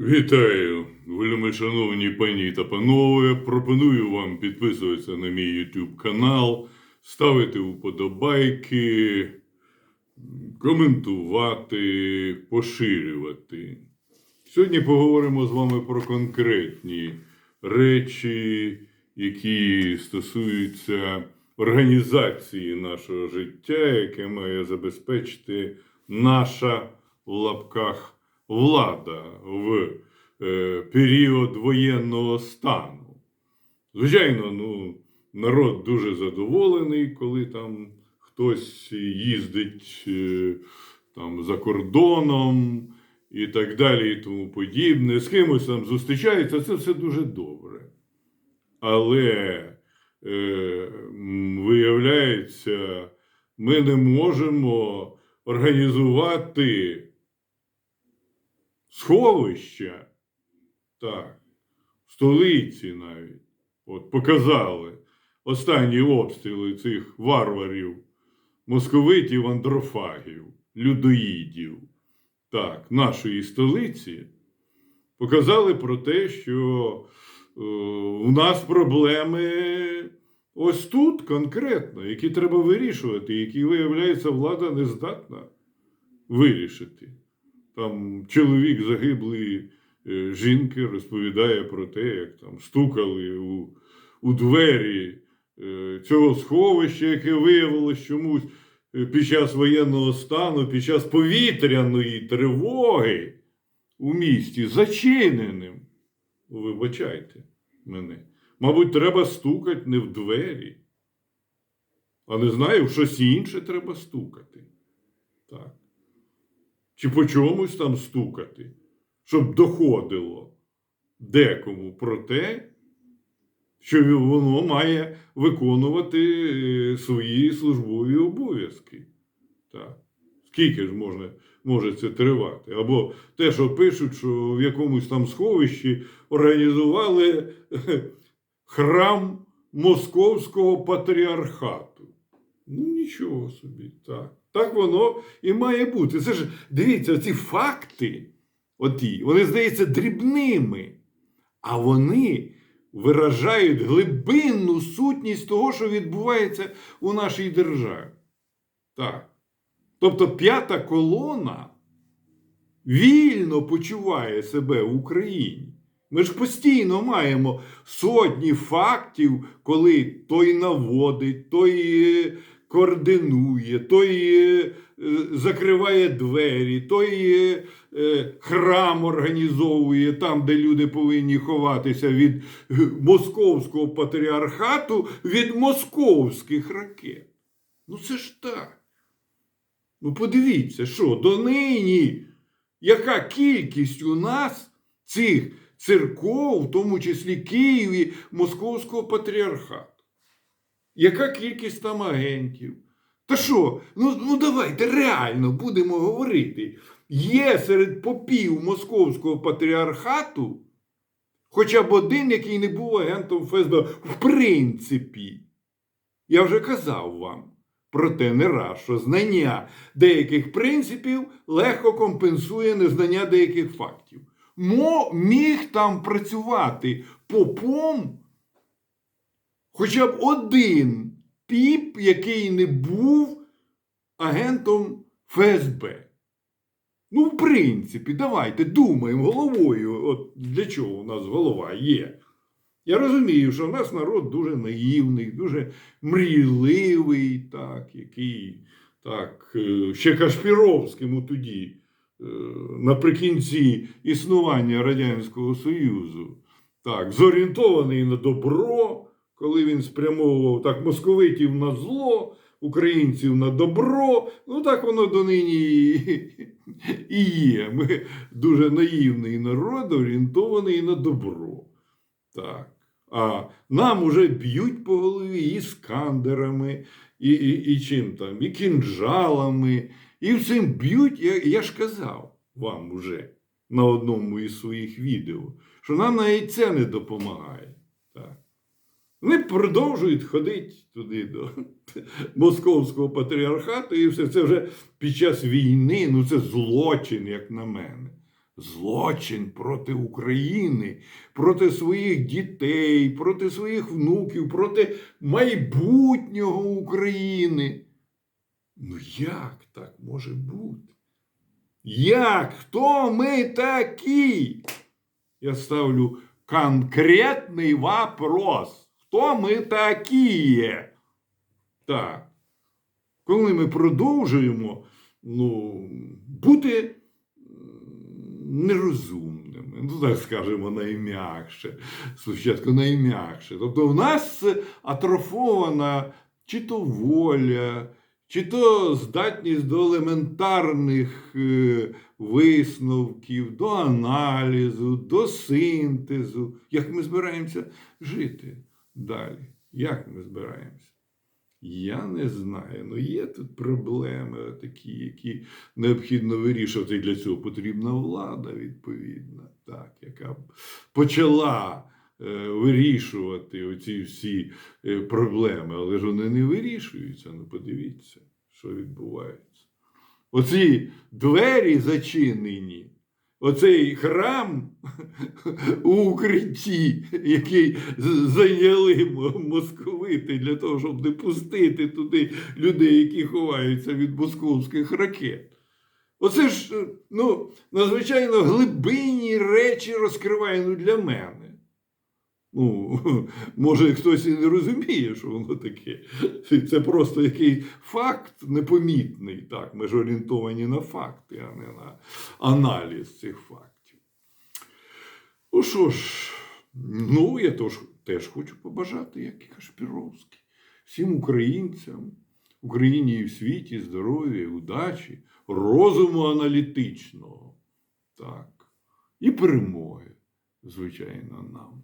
Вітаю, вельми шановні пані та панове. Пропоную вам підписуватися на мій YouTube канал, ставити вподобайки, коментувати, поширювати. Сьогодні поговоримо з вами про конкретні речі, які стосуються організації нашого життя, яке має забезпечити наша в лапках влада в е, період воєнного стану. Звичайно, ну, народ дуже задоволений, коли там хтось їздить е, там, за кордоном і так далі, і тому подібне. З кимось там зустрічається, це все дуже добре. Але е, виявляється, ми не можемо організувати сховища, так, в столиці навіть, от показали останні обстріли цих варварів, московитів, андрофагів, людоїдів, так, нашої столиці, показали про те, що е, у нас проблеми ось тут конкретно, які треба вирішувати, які, виявляється, влада не здатна вирішити. Там чоловік загиблої е, жінки розповідає про те, як там стукали у, у двері е, цього сховища, яке виявилось чомусь е, під час воєнного стану, під час повітряної тривоги у місті зачиненим. Вибачайте мене. Мабуть, треба стукати не в двері, а не знаю, в щось інше треба стукати. Так чи по чомусь там стукати, щоб доходило декому про те, що воно має виконувати е, свої службові обов'язки. Так. Скільки ж можна, може це тривати? Або те, що пишуть, що в якомусь там сховищі організували храм Московського патріархату. Ну, нічого собі, так. Так воно і має бути. Це ж дивіться, ці факти, оті, вони здаються дрібними, а вони виражають глибинну сутність того, що відбувається у нашій державі. Так. Тобто п'ята колона вільно почуває себе в Україні. Ми ж постійно маємо сотні фактів, коли той наводить, той е, координує, той е, е, закриває двері, той е, храм організовує там, де люди повинні ховатися від московського патріархату, від московських ракет. Ну це ж так. Ну подивіться, що донині, яка кількість у нас цих церков, в тому числі Києві, Московського патріархату. Яка кількість там агентів? Та що? Ну, ну давайте реально будемо говорити. Є серед попів Московського патріархату хоча б один, який не був агентом ФСБ. В принципі, я вже казав вам про те не раз, що знання деяких принципів легко компенсує незнання деяких фактів. Мо міг там працювати попом хоча б один піп, який не був агентом ФСБ. Ну, в принципі, давайте думаємо головою. От для чого у нас голова є. Я розумію, що в нас народ дуже наївний, дуже мрійливий, так, який так, е, ще Кашпіровському тоді, е, наприкінці існування Радянського Союзу, так, зорієнтований на добро, коли він спрямовував так московитів на зло, українців на добро. Ну так воно донині і- є. Ми дуже наївний народ, орієнтований на добро. Так. А нам уже б'ють по голові і скандерами, і, і, і чим там, і кінжалами, і всім б'ють, я, я ж казав вам уже на одному із своїх відео, що нам навіть це не допомагає. Вони продовжують ходити туди до московського патріархату, і все це вже під час війни, ну це злочин, як на мене. злочин проти України, проти своїх дітей, проти своїх внуків, проти майбутнього України. Ну як так може бути? Як? Хто ми такі? Я ставлю конкретний вопрос. Хто ми такі? Так. Коли ми продовжуємо ну, бути нерозумними, ну так скажемо, найм'якше, спочатку найм'якше. Тобто в нас атрофована чи то воля, чи то здатність до елементарних е, висновків, до аналізу, до синтезу. Як ми збираємося жити далі? Як ми збираємося? Я не знаю. Ну є тут проблеми такі, які необхідно вирішувати. І Для цього потрібна влада, відповідна, так, яка почала е, вирішувати оці всі е, проблеми, але ж вони не вирішуються. Ну подивіться, що відбувається. Оці двері зачинені. Оцей храм у укритті, який зайняли московити для того, щоб не пустити туди людей, які ховаються від московських ракет. Оце ж ну, надзвичайно глибинні речі розкриває ну, для мене. Ну, може, хтось і не розуміє, що воно таке. Це просто якийсь факт непомітний. Так, ми ж орієнтовані на факти, а не на аналіз цих фактів. Ну що ж, ну я тож, теж хочу побажати, як і Кашпіровський, всім українцям, Україні і в світі здоров'я, удачі, розуму аналітичного. Так, і перемоги, звичайно, нам.